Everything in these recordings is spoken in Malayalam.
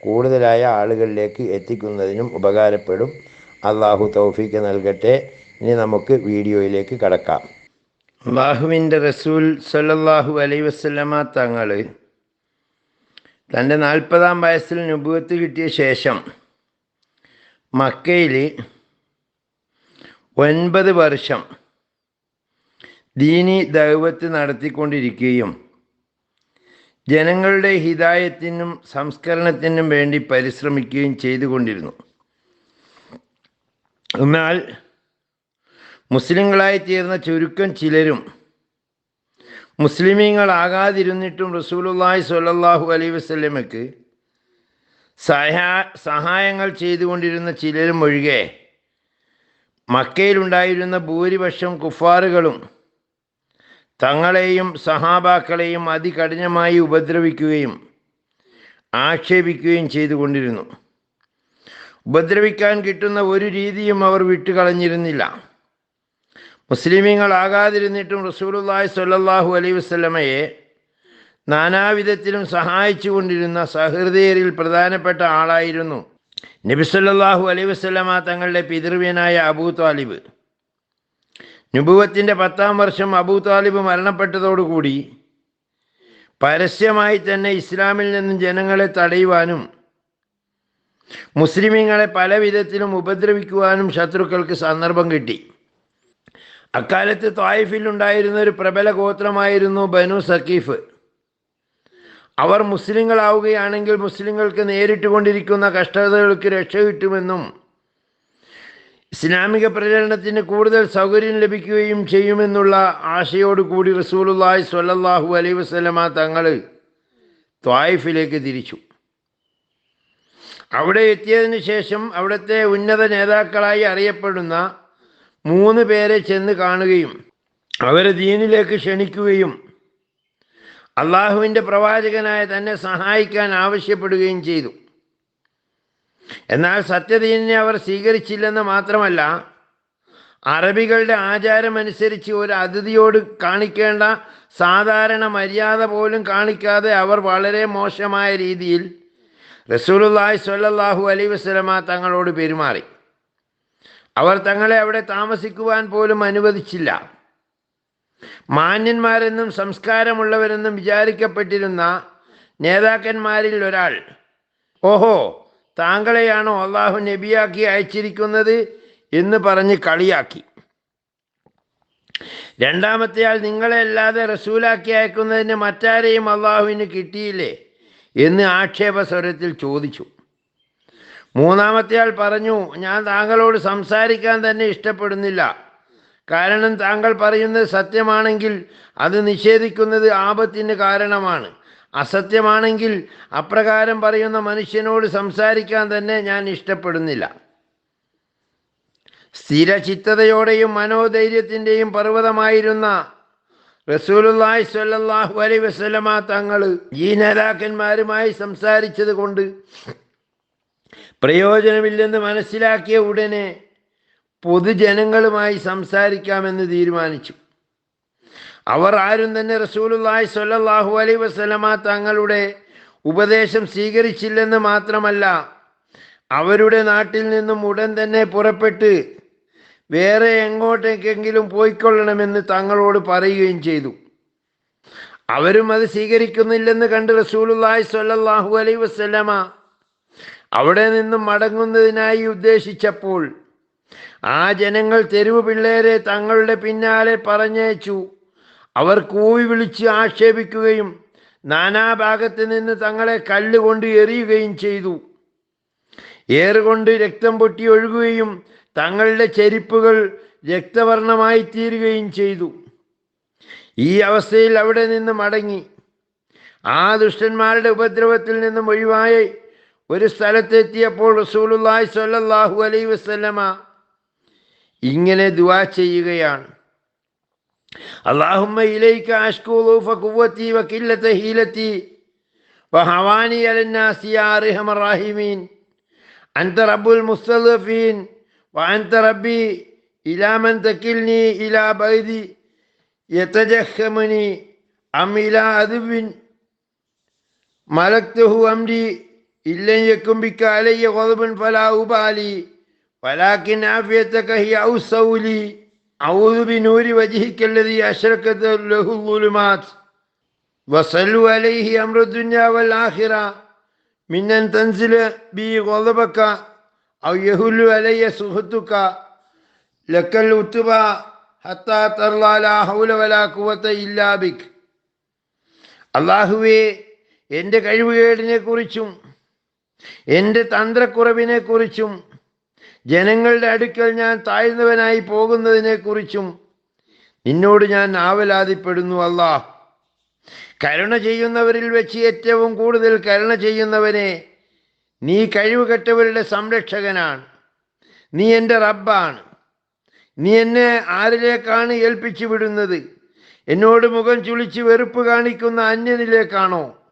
കൂടുതലായ ആളുകളിലേക്ക് എത്തിക്കുന്നതിനും ഉപകാരപ്പെടും. അള്ളാഹു തൗഫീക്ക് നൽകട്ടെ. ഇനി നമുക്ക് വീഡിയോയിലേക്ക് കടക്കാം. അള്ളാഹുവിന്റെ റസൂൽ സല്ലാഹു അലൈ വസ്ലമ തങ്ങൾ തന്റെ നാൽപ്പതാം വയസ്സിൽ നുബുവത്ത് കിട്ടിയ ശേഷം മക്കയിൽ ഒൻപത് വർഷം ദീനി ദൈവത്ത് നടത്തിക്കൊണ്ടിരിക്കുകയും ജനങ്ങളുടെ ഹിതായത്തിനും സംസ്കരണത്തിനും വേണ്ടി പരിശ്രമിക്കുകയും ചെയ്തുകൊണ്ടിരുന്നു. എന്നാൽ മുസ്ലിങ്ങളായി തീർന്ന ചുരുക്കം ചിലരും മുസ്ലിമീങ്ങളാകാതിരുന്നിട്ടും റസൂലുള്ളാഹി സ്വല്ലല്ലാഹു അലൈഹി വസല്ലമക്ക് സഹാ സഹായങ്ങൾ ചെയ്തുകൊണ്ടിരുന്ന ചിലരും ഒഴികെ മക്കയിലുണ്ടായിരുന്ന ഭൂരിപക്ഷം കുഫാറുകളും തങ്ങളെയും സഹാബാക്കളെയും അതികഠിനമായി ഉപദ്രവിക്കുകയും ആക്ഷേപിക്കുകയും ചെയ്തുകൊണ്ടിരുന്നു. ഉപദ്രവിക്കാൻ കിട്ടുന്ന ഒരു രീതിയും അവർ വിട്ടുകളഞ്ഞിരുന്നില്ല. മുസ്ലിമീങ്ങളാകാതിരുന്നിട്ടും റസൂലുള്ളാഹി സ്വല്ലല്ലാഹു അലൈ വസ്ലമയെ നാനാവിധത്തിലും സഹായിച്ചു കൊണ്ടിരുന്ന സഹൃദയരിൽ പ്രധാനപ്പെട്ട ആളായിരുന്നു നബി സല്ലല്ലാഹു അലൈഹി വസല്ലമ തങ്ങളുടെ പിതൃവ്യനായ അബൂ താലിബ്. നുബുവത്തിന്റെ പത്താം വർഷം അബൂ താലിബ് മരണപ്പെട്ടതോടുകൂടി പരസ്യമായി തന്നെ ഇസ്ലാമിൽ നിന്നും ജനങ്ങളെ തടയുവാനും മുസ്ലിമീങ്ങളെ പല വിധത്തിലും ഉപദ്രവിക്കുവാനും ശത്രുക്കൾക്ക് സന്ദർഭം കിട്ടി. അക്കാലത്ത് തായിഫിൽ ഉണ്ടായിരുന്ന ഒരു പ്രബല ഗോത്രമായിരുന്നു ബനു സക്കീഫ് അവർ മുസ്ലിങ്ങളാവുകയാണെങ്കിൽ മുസ്ലിങ്ങൾക്ക് നേരിട്ട് കൊണ്ടിരിക്കുന്ന കഷ്ടതകൾക്ക് രക്ഷ കിട്ടുമെന്നും ഇസ്ലാമിക പ്രചരണത്തിന് കൂടുതൽ സൗകര്യം ലഭിക്കുകയും ചെയ്യുമെന്നുള്ള ആശയോടുകൂടി കൂടി റസൂലുള്ളാഹി സ്വല്ലല്ലാഹു അലൈഹി വസല്ലമ തങ്ങൾ ത്വായിഫിലേക്ക് തിരിച്ചു. അവിടെ എത്തിയതിന് ശേഷം അവിടുത്തെ ഉന്നത നേതാക്കളായി അറിയപ്പെടുന്ന മൂന്ന് പേരെ ചെന്ന് കാണുകയും അവരെ ദീനിലേക്ക് ക്ഷണിക്കുകയും അള്ളാഹുവിന്റെ പ്രവാചകനായ തന്നെ സഹായിക്കാൻ ആവശ്യപ്പെടുകയും ചെയ്തു. എന്നാൽ സത്യദീനിനെ അവർ സ്വീകരിച്ചില്ലെന്ന് മാത്രമല്ല അറബികളുടെ ആചാരമനുസരിച്ച് ഒരു അതിഥിയോട് കാണിക്കേണ്ട സാധാരണ മര്യാദ പോലും കാണിക്കാതെ അവർ വളരെ മോശമായ രീതിയിൽ റസൂലുള്ളാഹി സ്വല്ലല്ലാഹു അലൈഹി വസല്ലമ തങ്ങളോട് പെരുമാറി. അവർ തങ്ങളെ അവിടെ താമസിക്കുവാൻ പോലും അനുവദിച്ചില്ല. മാന്യന്മാരെന്നും സംസ്കാരമുള്ളവരെന്നും വിചാരിക്കപ്പെട്ടിരുന്ന നേതാക്കന്മാരിൽ ഒരാൾ ഓഹോ താങ്കളെയാണോ അള്ളാഹു നബിയാക്കി അയച്ചിരിക്കുന്നത് എന്ന് പറഞ്ഞ് കളിയാക്കി. രണ്ടാമത്തെ ആൾ നിങ്ങളെ അല്ലാതെ റസൂലാക്കി അയക്കുന്നതിന് മറ്റാരെയും അള്ളാഹുവിന് കിട്ടിയില്ലേ? എന്ന് ആക്ഷേപ സ്വരത്തിൽ ചോദിച്ചു. മൂന്നാമത്തെ ആൾ പറഞ്ഞു ഞാൻ താങ്കളോട് സംസാരിക്കാൻ തന്നെ ഇഷ്ടപ്പെടുന്നില്ല. കാരണം താങ്കൾ പറയുന്നത് സത്യമാണെങ്കിൽ അത് നിഷേധിക്കുന്നത് ആപത്തിന് കാരണമാണ്. അസത്യമാണെങ്കിൽ അപ്രകാരം പറയുന്ന മനുഷ്യനോട് സംസാരിക്കാൻ തന്നെ ഞാൻ ഇഷ്ടപ്പെടുന്നില്ല. സ്ഥിരചിത്തതയോടെയും മനോധൈര്യത്തിന്റെയും പർവതമായിരുന്ന റസൂലുള്ളാഹി സ്വല്ലല്ലാഹു അലൈഹി വസല്ലമ തങ്ങൾ ഈ നേതാക്കന്മാരുമായി സംസാരിച്ചത് കൊണ്ട് പ്രയോജനമില്ലെന്ന് മനസ്സിലാക്കിയ ഉടനെ പൊതുജനങ്ങളുമായി സംസാരിക്കാമെന്ന് തീരുമാനിച്ചു. അവർ ആരും തന്നെ റസൂലുള്ളാഹി സ്വല്ലല്ലാഹു അലൈഹി വസല്ലമ തങ്ങളുടെ ഉപദേശം സ്വീകരിച്ചില്ലെന്ന് മാത്രമല്ല അവരുടെ നാട്ടിൽ നിന്നും ഉടൻ തന്നെ പുറപ്പെട്ട് വേറെ എങ്ങോട്ടേക്കെങ്കിലും പോയിക്കൊള്ളണമെന്ന് തങ്ങളോട് പറയുകയും ചെയ്തു. അവരും അത് സ്വീകരിക്കുന്നില്ലെന്ന് കണ്ട് റസൂലുള്ളാഹി സ്വല്ലല്ലാഹു അലൈഹി വസല്ലമ അവിടെ നിന്നും മടങ്ങുന്നതിനായി ഉദ്ദേശിച്ചപ്പോൾ ആ ജനങ്ങൾ തെരുവ് പിള്ളേരെ തങ്ങളുടെ പിന്നാലെ പറഞ്ഞയച്ചു. അവർ കൂവി വിളിച്ച് ആക്ഷേപിക്കുകയും നാനാഭാഗത്ത് നിന്ന് തങ്ങളെ കല്ലുകൊണ്ട് എറിയുകയും ചെയ്തു. ഏറുകൊണ്ട് രക്തം പൊട്ടി ഒഴുകുകയും തങ്ങളുടെ ചെരിപ്പുകൾ രക്തവർണമായി തീരുകയും ചെയ്തു. ഈ അവസ്ഥയിൽ അവിടെ നിന്ന് മടങ്ങി. ആ ദുഷ്ടന്മാരുടെ ഉപദ്രവത്തിൽ നിന്നും ഒഴിവായി ഒരു സ്ഥലത്തെത്തിയപ്പോൾ റസൂലുള്ളാഹി സ്വല്ലല്ലാഹു അലൈഹി വസല്ലമ ഇങ്ങനെ ദുആ ചെയ്യുകയാണ്. اللهم إليك أشكو ضعف قوتي وقلة هيلتي وهواني على الناس يا أرحم الراحمين. أنت رب المستضعفين وأنت ربي إلى من تكلني إلى بيدي يتجخمني. أم إلى عذب ملكته أمري إن لم يكن بك علي غضب فلا أبالي ولكن عافيتك هي أوسع لي. أعوذ بنور وجهك الذي أشركت له الظلمات وصلوا عليه أمر الدنيا والآخرة من أن تنزل بي غضبك أو يهل علي سخطك لك الأتبى حتى ترضى لا حول ولا قوة إلا بك അള്ളാഹുവേ എൻ്റെ കഴിവുകേടിനെ കുറിച്ചും എൻ്റെ തന്ത്രക്കുറവിനെ കുറിച്ചും ജനങ്ങളുടെ അടുക്കൽ ഞാൻ താഴ്ന്നവനായി പോകുന്നതിനെക്കുറിച്ചും നിന്നോട് ഞാൻ ആവലാതിപ്പെടുന്നു അല്ലാ കരുണ ചെയ്യുന്നവരിൽ വെച്ച് ഏറ്റവും കൂടുതൽ കരുണ ചെയ്യുന്നവനെ നീ കഴിവുകെട്ടവരുടെ സംരക്ഷകനാണ്. നീ എന്റെ റബ്ബാണ്. നീ എന്നെ ആരിലേക്കാണ് ഏൽപ്പിച്ചു വിടുന്നത്? എന്നോട് മുഖം ചുളിച്ച് വെറുപ്പ് കാണിക്കുന്ന അന്യനിലേക്കാണോ?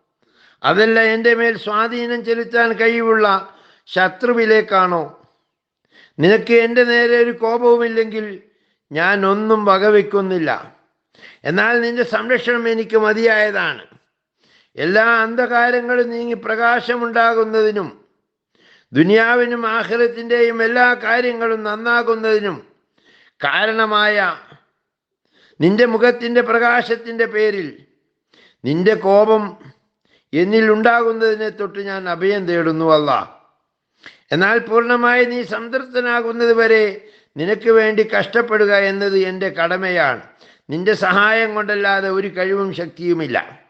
അതല്ല എന്റെ മേൽ സ്വാധീനം ചെലുത്താൻ കഴിവുള്ള ശത്രുവിലേക്കാണോ? നിനക്ക് എന്റെ നേരെ ഒരു കോപവുമില്ലെങ്കിൽ ഞാൻ ഒന്നും വകവെക്കുന്നില്ല. എന്നാൽ നിന്റെ സംരക്ഷണം എനിക്ക് മതിയായതാണ്. എല്ലാ അന്ധകാരങ്ങളും നീങ്ങി പ്രകാശമുണ്ടാകുന്നതിനും ദുനിയാവിനും ആഹ്ലത്തിന്റെയും എല്ലാ കാര്യങ്ങളും നന്നാകുന്നതിനും കാരണമായ നിന്റെ മുഖത്തിന്റെ പ്രകാശത്തിന്റെ പേരിൽ നിന്റെ കോപം എന്നിൽ ഉണ്ടാകുന്നതിനെ തൊട്ട് ഞാൻ അഭയം തേടുന്നു അല്ല എന്നാൽ പൂർണമായി നീ സംതൃപ്തനാകുന്നത് വരെ നിനക്ക് വേണ്ടി കഷ്ടപ്പെടുക എന്നത് എന്റെ കടമയാണ്. നിന്റെ സഹായം കൊണ്ടല്ലാതെ ഒരു കഴിവും ശക്തിയുമില്ല.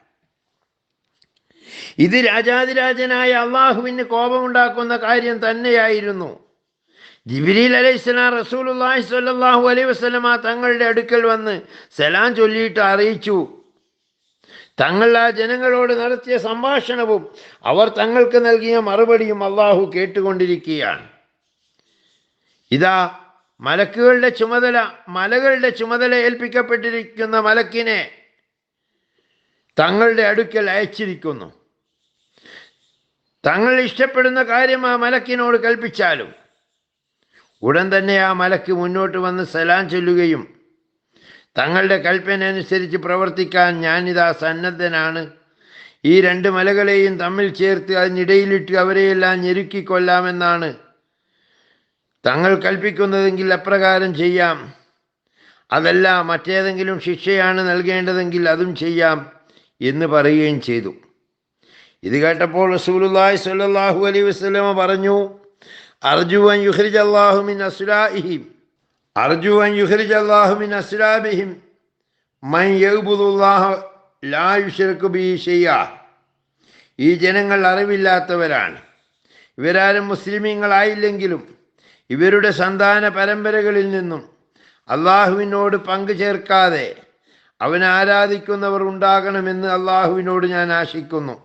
ഇത് രാജാതിരാജനായ അള്ളാഹുവിന് കോപമുണ്ടാക്കുന്ന കാര്യം തന്നെയായിരുന്നു. ജിബിരിൽ അലൈഹിസ്സലാം റസൂലുള്ളാഹി സ്വല്ലല്ലാഹു അലൈഹി വസല്ലമ തങ്ങളുടെ അടുക്കൽ വന്ന് സലാം ചൊല്ലിയിട്ട് അറിയിച്ചു. തങ്ങൾ ആ ജനങ്ങളോട് നടത്തിയ സംഭാഷണവും അവർ തങ്ങൾക്ക് നൽകിയ മറുപടിയും അള്ളാഹു കേട്ടുകൊണ്ടിരിക്കുകയാണ്. ഇതാ മലക്കുകളുടെ ചുമതല മലകളുടെ ചുമതല ഏൽപ്പിക്കപ്പെട്ടിരിക്കുന്ന മലക്കിനെ തങ്ങളുടെ അടുക്കൽ അയച്ചിരിക്കുന്നു. തങ്ങൾ ഇഷ്ടപ്പെടുന്ന കാര്യം ആ മലക്കിനോട് കൽപ്പിച്ചാലും ഉടൻ തന്നെ ആ മലക്ക് മുന്നോട്ട് വന്ന് സലാം ചൊല്ലുകയും തങ്ങളുടെ കൽപ്പന അനുസരിച്ച് പ്രവർത്തിക്കാൻ ഞാനിതാ സന്നദ്ധനാണ്. ഈ രണ്ട് മലകളെയും തമ്മിൽ ചേർത്ത് അതിനിടയിലിട്ട് അവരെയെല്ലാം ഞെരുക്കിക്കൊല്ലാമെന്നാണ്. തങ്ങൾ കൽപ്പിക്കുന്നതെങ്കിൽ അപ്രകാരം ചെയ്യാം. അതല്ല മറ്റേതെങ്കിലും ശിക്ഷയാണ് നൽകേണ്ടതെങ്കിൽ അതും ചെയ്യാം എന്ന് പറയുകയും ചെയ്തു. ഇത് കേട്ടപ്പോൾ റസൂലുള്ളാഹി സ്വല്ലല്ലാഹു അലൈഹി വസല്ലമ പറഞ്ഞു അർജു യുഹ്രിജ് അള്ളാഹുമിൻ അല്ലാഹു അർജു അൻ യുഖരിജ അല്ലാഹു മിൻ അസ്ലാബിഹിം മൻ യഅ്ബുദുല്ലാഹ ലാ യുശ്രികു ബിഹി ഷൈഅ ഈ ജനങ്ങൾ അറിവില്ലാത്തവരാണ്. ഇവരാരും മുസ്ലിമീങ്ങളായില്ലെങ്കിലും ഇവരുടെ സന്താന പരമ്പരകളിൽ നിന്നും അള്ളാഹുവിനോട് പങ്കു ചേർക്കാതെ അവനെ ആരാധിക്കുന്നവർ ഉണ്ടാകണമെന്ന് അള്ളാഹുവിനോട് ഞാൻ ആശിക്കുന്നു.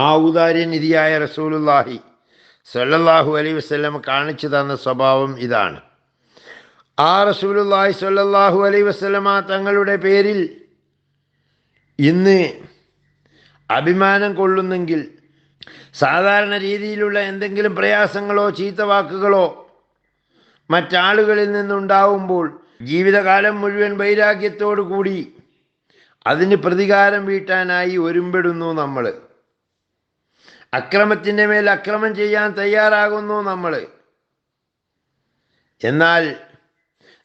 ആ ഔദാര്യനിധിയായ റസൂലുല്ലാഹി സല്ലല്ലാഹു അലൈ വസല്ലം കാണിച്ചു തന്ന സ്വഭാവം ഇതാണ്. ആ റസൂലുല്ലാഹി സല്ലല്ലാഹു അലൈ വസല്ലമ തങ്ങളുടെ പേരിൽ ഇന്ന് അഭിമാനം കൊള്ളുന്നെങ്കിൽ സാധാരണ രീതിയിലുള്ള എന്തെങ്കിലും പ്രയാസങ്ങളോ ചീത്ത വാക്കുകളോ മറ്റാളുകളിൽ നിന്നുണ്ടാവുമ്പോൾ ജീവിതകാലം മുഴുവൻ വൈരാഗ്യത്തോടു കൂടി അതിന് പ്രതികാരം വീട്ടാനായി ഒരുമ്പെടുന്നു നമ്മൾ അക്രമത്തിന്റെ മേൽ അക്രമം ചെയ്യാൻ തയ്യാറാകുന്നു നമ്മൾ എന്നാൽ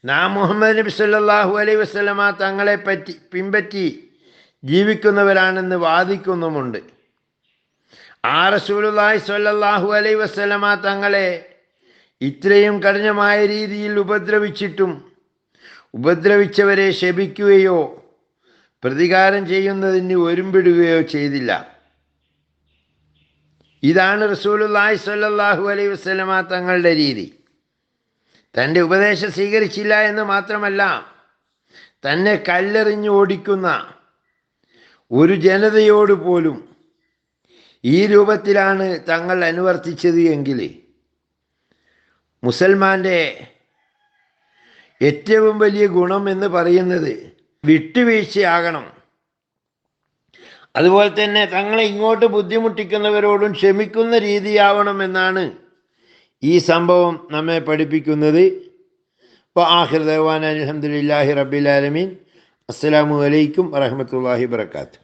നാം മുഹമ്മദ് നബി സല്ലാഹു അലൈ വസ്ലമ തങ്ങളെ പറ്റി പിൻപറ്റി ജീവിക്കുന്നവരാണെന്ന് വാദിക്കുന്നുമുണ്ട്. ആ റസൂലുള്ളാഹി സല്ലാഹു അലൈ വസ്ലമ തങ്ങളെ ഇത്രയും കഠിനമായ രീതിയിൽ ഉപദ്രവിച്ചിട്ടും ഉപദ്രവിച്ചവരെ ശപിക്കുകയോ പ്രതികാരം ചെയ്യുന്നതിന് ഒരുമ്പിടുകയോ ചെയ്തില്ല. ഇതാണ് റസൂലുള്ളാഹി സ്വല്ലല്ലാഹു അലൈഹി വസ്ലമ തങ്ങളുടെ രീതി. തന്റെ ഉപദേശം സ്വീകരിച്ചില്ല എന്ന് മാത്രമല്ല തന്നെ കല്ലെറിഞ്ഞ് ഓടിക്കുന്ന ഒരു ജനതയോട് പോലും ഈ രൂപത്തിലാണ് തങ്ങൾ അനുവർത്തിച്ചത് എങ്കിൽ മുസൽമാന്റെ ഏറ്റവും വലിയ ഗുണം എന്ന് പറയുന്നത് വിട്ടുവീഴ്ചയാകണം. അതുപോലെ തന്നെ തങ്ങളെ ഇങ്ങോട്ട് ബുദ്ധിമുട്ടിക്കുന്നവരോടും ക്ഷമിക്കുന്ന രീതിയാവണം എന്നാണ് ഈ സംഭവം നമ്മെ പഠിപ്പിക്കുന്നത്. അപ്പോൾ ആഹിർ ദേവാൻ അലഹമുല്ലാഹി റബ്ബിലാലമീൻ അസ്സലാമു വലൈക്കും വറഹമത്തല്ലാഹി വർക്കാത്തു